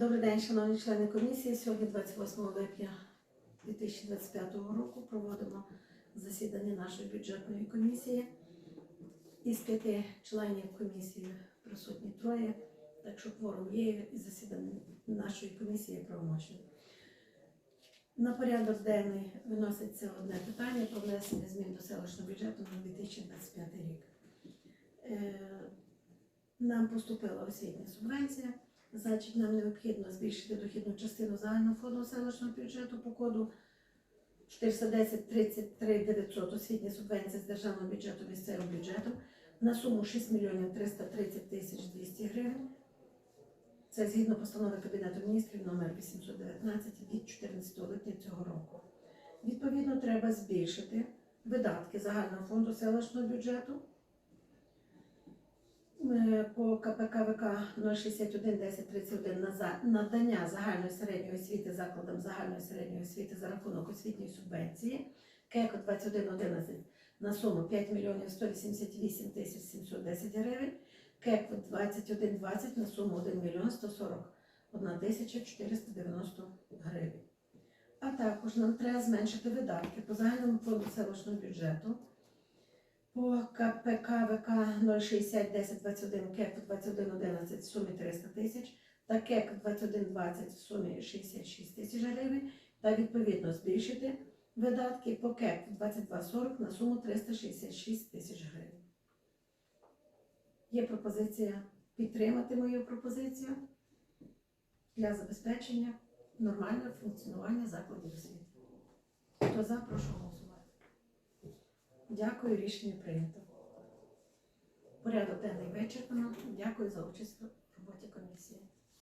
Добрий день, шановні члени комісії. Сьогодні, 28 липня 2025 року, проводимо засідання нашої бюджетної комісії. Із п'яти членів комісії присутні троє, так що кворум є і засідання нашої комісії є правомочним. На порядок денний виноситься одне питання про внесення змін до селищного бюджету на 2025 рік. Е, Нам поступила освітня субвенція. Значить, нам необхідно збільшити дохідну частину загального фонду селищного бюджету по коду 410 33 900 освітня субвенція з державного бюджету місцевим бюджетом на суму 6 мільйонів 330 тисяч 200 гривень. Це згідно постанови Кабінету міністрів номер 819 від 14 липня цього року. Відповідно, треба збільшити видатки загального фонду селищного бюджету по КПКВК 061 10 31 на надання загальної середньої освіти закладам загальної середньої освіти за рахунок освітньої субвенції КЕКО 2111 на суму 5 мільйонів 188 тисяч 710 гривень, КЕКО 2120 на суму 1 мільйон 141 тисяча 490 гривень. А також нам треба зменшити видатки по загальному фонду селищного бюджету по КПК ВК 060 10 21 КЕК 21 11 в сумі 300 тисяч та КЕК 21 20 в сумі 66 тисяч гривень та відповідно збільшити видатки по КЕК 22 40 на суму 366 тисяч гривень. Є пропозиція підтримати мою пропозицію для забезпечення нормального функціонування закладів освіти. Хто за, прошу голосувати. Дякую, рішення прийнято. Порядок денний вичерпано. Дякую за участь в роботі комісії.